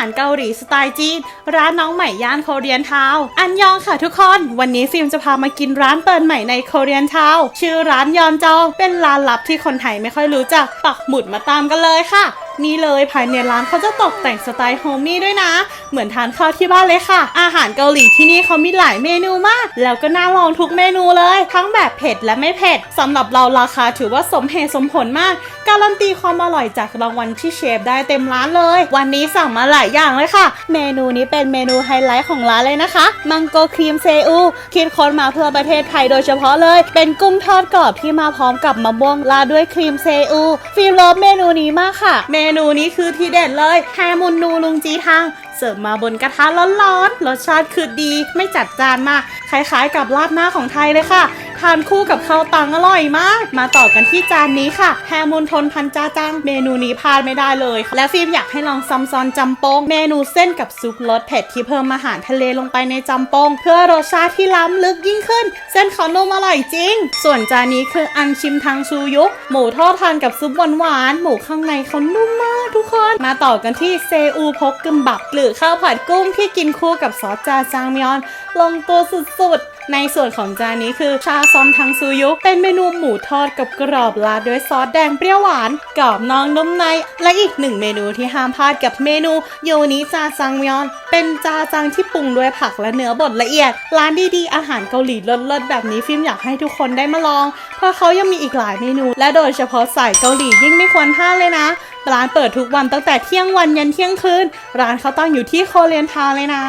ารเกาหลีสไตล์จีน ร้านน้องใหม่ย่านโคเรียนทาวอันยองค่ะทุกคน วันนี้ฟิล์มจะพามากินร้านเปิดใหม่ในโคเรียนทาวชื่อร้านยอนจองเป็นร้านลับที่คนไทยไม่ค่อยรู้จักปักหมุดมาตามกันเลยค่ะ นี่เลยภายในร้านเขาจะตกแต่งสไตล์โฮมมี่ด้วยนะ เหมือนทานข้าวที่บ้านเลยค่ะ อาหารเกาหลีที่นี่เขามีหลายเมนูมาก แล้วก็น่าลองทุกเมนูเลย ทั้งแบบเผ็ดและไม่เผ็ดสำหรับเราราคาถือว่าสมเหตุสมผลมาก การันตีความอร่อยจากรางวัลที่เชฟได้เต็มร้านเลย วันนี้สั่งมาหลายอย่างเลยค่ะ เมนูนี้เป็นเมนูไฮไลท์ของร้านเลยนะคะ มังโกครีมเซอูคิดค้นมาเพื่อประเทศไทยโดยเฉพาะเลย เป็นกุ้งทอดกรอบที่มาพร้อมกับมะม่วงราดด้วยครีมเซอูฟิลเลิฟเมนูนี้มากค่ะเมนูนี้คือที่เด็ดเลยแฮมุนนูลุงจีทางเสิร์ฟมาบนกระทะร้อนๆรสชาติคือดีไม่จัดจานมากคล้ายๆ กับราดหน้าของไทยเลยค่ะานคู่กับข้าวตังอร่อยมาก มาต่อกันที่จานนี้ค่ะแฮมุนทนพันจ้าจัง เมนูนี้พลาดไม่ได้เลย และฟิล์มอยากให้ลองซัมซอนจำปง เมนูเส้นกับซุปรสเผ็ดที่เพิ่มอาหารทะเลลงไปในจำปง เพื่อรสชาติที่ล้ำลึกยิ่งขึ้น เส้นเขานุ่มอร่อยจริง ส่วนจานนี้คืออันชิมทางซูยุก หมูทอดทานกับซุปหวานๆหมูข้างในเขานุ่มมากทุกคน มาต่อกันที่เซอูพกกึมบับ หรือข้าวผัดกุ้งที่กินคู่กับซอสจาจางมยอน ลงตัวสุดๆ ในส่วนของจานนี้คือชาซอนทังซูยุ เป็นเมนูหมูทอดกับกรอบราดด้วยซอสแดงเปรี้ยวหวานกรอบนองนุ่มใน และอีกหนึ่งเมนูที่ห้ามพลาดกับเมนูโยนิจาจังมยอน เป็นจาจังที่ปรุงด้วยผักและเนื้อบดละเอียด ร้านดีๆ อาหารเกาหลีเลิศๆแบบนี้ฟิล์มอยากให้ทุกคนได้มาลอง เพราะเขายังมีอีกหลายเมนู และโดยเฉพาะสายเกาหลียิ่งไม่ควรพลาดเลยนะร้านเปิดทุกวันตั้งแต่เที่ยงวันยันเที่ยงคืน ร้านเขาตั้งอยู่ที่โคเรียนทาวเลยนะ